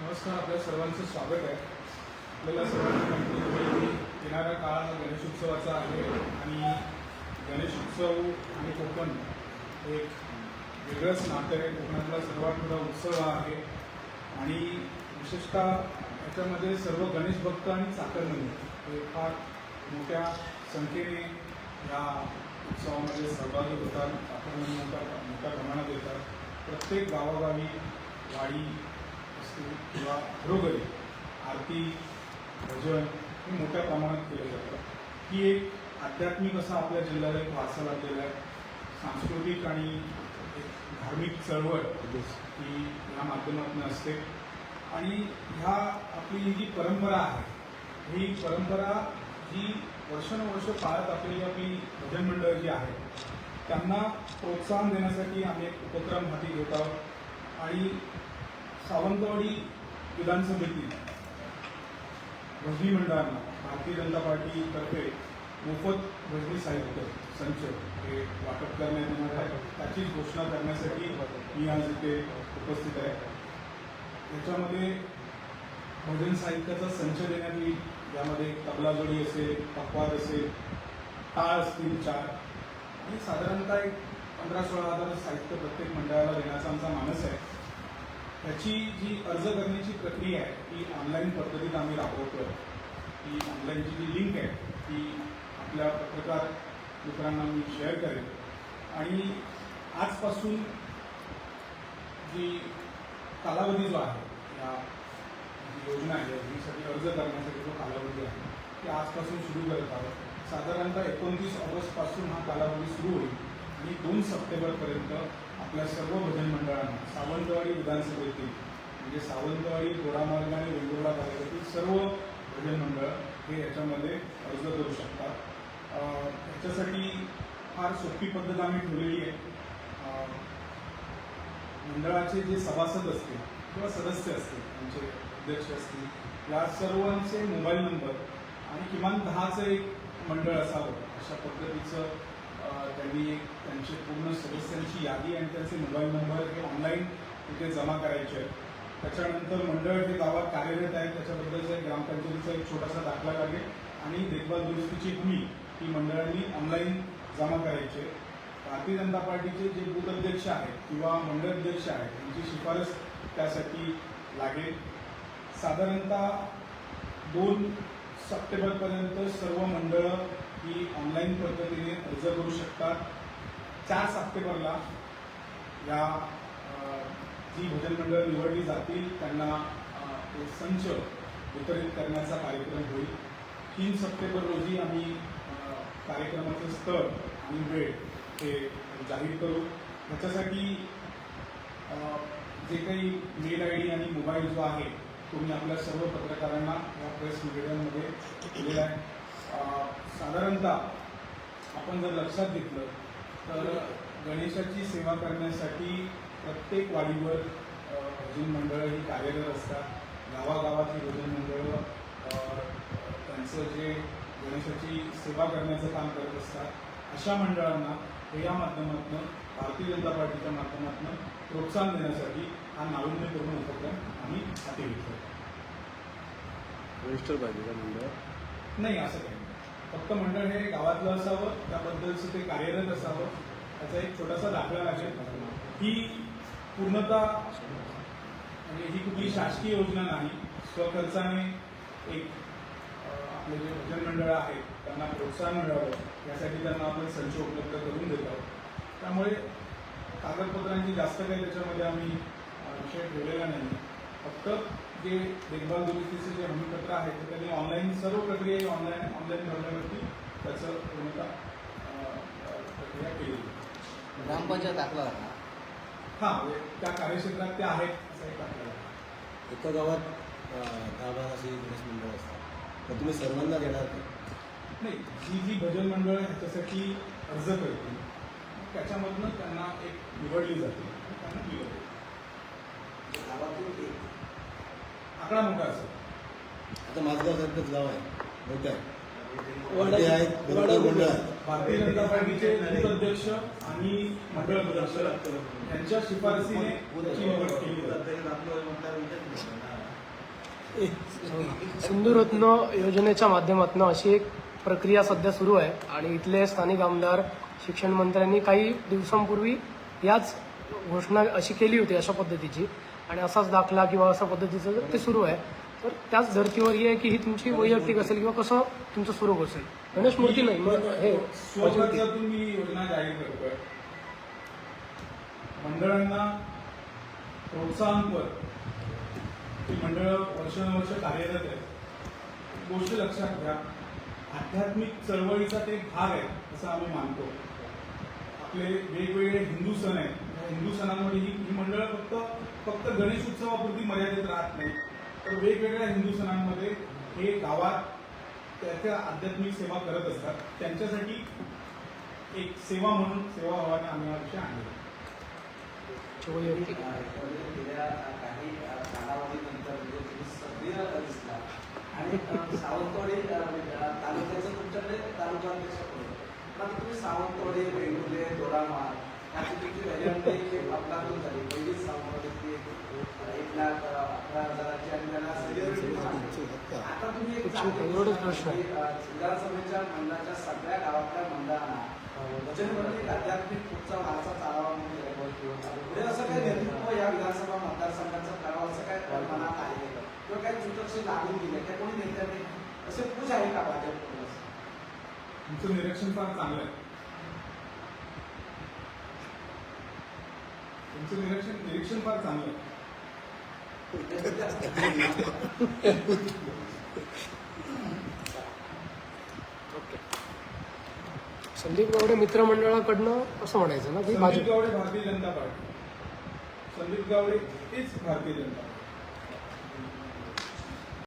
नमस्कार आपल्या सर्वांचं स्वागत आहे. आपल्याला सर्वांना माहिती आहे की येणारा काळ हा गणेशोत्सवाचा आहे आणि गणेशोत्सव आणि कोकण एक वेगळंच नातं आहे. कोकणातला सर्वात मोठा उत्सव आहे. आणि विशेषतः याच्यामध्ये सर्व गणेश भक्त आणि चाकरमणी हे फार मोठ्या संख्येने या उत्सवामध्ये सहभागी होतात. चाकरमणी मोठ्या मोठ्या प्रमाणात येतात. प्रत्येक गावागावी वाडी असतील किंवा घरोघरी आरती भजन हे मोठ्या प्रमाणात केलं जातं ही एक आध्यात्मिक असा आपल्या जिल्ह्याला एक वारसा लागलेला आहे. सांस्कृतिक आणि एक धार्मिक चळवळ ही या माध्यमातून असते. आणि ह्या आपली ही जी परंपरा आहे ही परंपरा जी वर्षानुवर्ष पाळत आपली आपली भजन मंडळ जी आहे त्यांना प्रोत्साहन देण्यासाठी आम्ही एक उपक्रम हाती घेत आहोत. आणि सावंतवाडी विधानसभेतील भजनी मंडळांना भारतीय जनता पार्टीतर्फे मोफत भजनी साहित्य संच हे वाटप करण्यात येणार आहे. त्याची घोषणा करण्यासाठी मी आज इथे उपस्थित आहे. याच्यामध्ये भजन साहित्याचा संच देण्यात येईल. यामध्ये तबला जोडी असेल पकवाद असेल टाळ असतील चार. आणि साधारणतः एक पंधरा सोळा हजार साहित्य प्रत्येक मंडळाला देण्याचा आमचा मानस आहे. त्याची जी अर्ज करण्याची प्रक्रिया आहे ती ऑनलाईन पद्धतीत आम्ही राबवतोय. ती ऑनलाईनची जी लिंक आहे ती आपल्या पत्रकार मित्रांना मी शेअर करेन. आणि आजपासून जी कालावधी जो आहे या जी योजना आहे योजनेसाठी अर्ज करण्यासाठी जो कालावधी आहे ती आजपासून सुरू करत आहोत. साधारणतः एकोणतीस ऑगस्टपासून हा कालावधी सुरू होईल. आणि दोन सप्टेंबरपर्यंत आपल्या सर्व भजन मंडळांना सावंतवाडी विधानसभेतील म्हणजे सावंतवाडी गोडामार्ग आणि वेंगुर्ला तालुक्यातील सर्व भजन मंडळ हे याच्यामध्ये अर्ज करू शकतात. याच्यासाठी फार सोपी पद्धत आम्ही ठेवलेली आहे. मंडळाचे जे सभासद असतील किंवा सदस्य असतील त्यांचे अध्यक्ष असतील या सर्वांचे मोबाईल नंबर आणि किमान दहाचं एक मंडळ असावं अशा पद्धतीचं त्यांनी एक त्यांचे पूर्ण सदस्यांची यादी आणि त्यांचे मोबाईल नंबर हे ऑनलाईन तिथे जमा करायचे आहेत. त्याच्यानंतर मंडळ हे गावात कार्यरत आहे त्याच्याबद्दलचा एक ग्रामपंचायतीचा एक छोटासा दाखला लागेल आणि देखभाल दुरुस्तीची हमी ही मंडळांनी ऑनलाईन जमा करायची आहे. भारतीय जनता पार्टीचे जे बूथ अध्यक्ष आहेत किंवा मंडळ अध्यक्ष आहेत त्यांची शिफारस त्यासाठी लागेल. साधारणतः दोन सप्टेंबरपर्यंत सर्व मंडळं ही ऑनलाईन पद्धतीने अर्ज करू शकतात. चार सप्टेंबरला या जी भजन मंडळ निवडली जातील त्यांना एक ते संच वितरित करण्याचा कार्यक्रम होईल. तीन सप्टेंबर रोजी आम्ही कार्यक्रमाचं स्थळ आणि वेळ हे जाहीर करू. त्याच्यासाठी जे काही मेल आय डी आणि मोबाईल जो आहे तुम्ही आपल्या सर्व पत्रकारांना या प्रेस निवेदनमध्ये दिलेलं आहे. साधारणतः आपण जर लक्षात घेतलं तर गणेशाची सेवा करण्यासाठी प्रत्येक वाडीवर भजन मंडळं ही कार्यरत असतात. गावागावातली भजन मंडळं त्यांचं जे गणेशाची सेवा करण्याचं काम करत असतात. अशा मंडळांना हे या माध्यमातून भारतीय जनता पार्टीच्या माध्यमातून प्रोत्साहन देण्यासाठी हा नाविन्यपूर्ण उपक्रम आम्ही हाती घेतला. रजिस्टर पाहिजे का मंडळ? नाही असं काही. फक्त मंडळ हे गावातलं असावं त्याबद्दलचं ते कार्यरत असावं त्याचा एक छोटासा दाखला लागेल. ही पूर्णतः म्हणजे ही कुठली शासकीय योजना नाही स्वखर्चाने एक आपले जे भजन मंडळ आहेत त्यांना प्रोत्साहन मिळावं यासाठी त्यांना आपण संच उपलब्ध करून देत आहोत. त्यामुळे कागदपत्रांची जास्त काही त्याच्यामध्ये आम्ही विषय ठेवलेला नाही. फक्त जे देखभाल दुरुस्तीचे जे हमीपत्र आहे ते त्यांनी ऑनलाईन सर्व प्रक्रिया ही ऑनलाईन ऑनलाईन भरण्यावरती त्याचं पूर्णतः प्रक्रिया केली. ग्रामपंचायत दाखला लागला हा म्हणजे त्या कार्यक्षेत्रात ते आहेत असं एक आपल्याला एका गावात दहा बारा अशी गणेश मंडळ असतात. तर तुम्ही सर्वांना देणार का? नाही जी जी भजन मंडळ ह्याच्यासाठी अर्ज करतील. त्याच्यामधनं त्यांना एक निवडली जाते. त्यांना. आकडा मोठा असेल आता माझगाव सारखंच गाव आहे. मोठं आहे. ते आहेत भरपूर मंडळ आहेत. भारतीय जनता पार्टीचे बूथ अध्यक्ष आणि मंडळ अध्यक्ष यांच्या शिफारसीने निवड केली जाते. सिंधुरत्न योजनेच्या माध्यमातून अशी एक प्रक्रिया सध्या सुरू आहे आणि इथले स्थानिक आमदार शिक्षण मंत्र्यांनी काही दिवसांपूर्वी याच घोषणा अशी केली होती अशा पद्धतीची. आणि असाच दाखला किंवा अशा पद्धतीचं ते सुरू आहे तर त्याच धर्तीवर ही आहे की ही तुमची वैयक्तिक असेल किंवा कसं तुमचं सुरू असेल. गणेश मूर्ती नाही मग हे योजना जाहीर करतोय. मंडळांना प्रोत्साहनपर ही मंडळ वर्षानुवर्ष कार्यरत आहे गोष्ट लक्षात घ्या. आध्यात्मिक चळवळीचा ते भाग आहे असं आम्ही मानतो. आपले वेगवेगळे हिंदू सण आहेत. या हिंदू सणांमध्ये ही ही मंडळं फक्त फक्त गणेश उत्सवापुरती मर्यादित राहत नाही तर वेगवेगळ्या हिंदू सणांमध्ये हे गावात त्याच्या आध्यात्मिक सेवा करत असतात. त्यांच्यासाठी एक सेवा म्हणून सेवा भावाने आम्ही हा विषय आणला वैयक्तिक गेल्या काही कालावधीनंतर म्हणजे तुम्ही सक्रिय दिसला. आणि सावंतवाडी तालुक्याचं तुमच्याकडे पण आता तुम्ही सावंतवाडी वेंगुर्ले दोडामार याची तुमची व्हॅरियंट अपघातून झाली. पहिलीच सावंतवाडी एक लाख अ, अकरा हजाराची आणि त्याला seniority मिळाली. आता तुम्ही एक कुठची चांगली एवढंच गोष्ट प्रश्न आहे. की, अ, विधानसभेच्या मंडळाच्या सगळ्या गावातल्या मंडळांना. वचनबद्ध आध्यात्मिक पुढचा वारसा चालावा म्हणून आहे. पुढे असं काही नेतृत्व या विधानसभा मतदारसंघाचं करावं असं काय मनात आहे किंवा काही चुटकशी लागून दिले त्या कोणी नेत्यांनी असे खुश आहे का तुमचं निरीक्षण फार चांगलं आहे. तुमचं निरीक्षण निरीक्षण फार चांगलं आहे. संदीप गावडे मित्रमंडळाकडनं असं म्हणायचं ना की संदीप भाजप गावडे भारतीय जनता पार्टी. संदीप गावडे हेच भारतीय जनता पार्टी.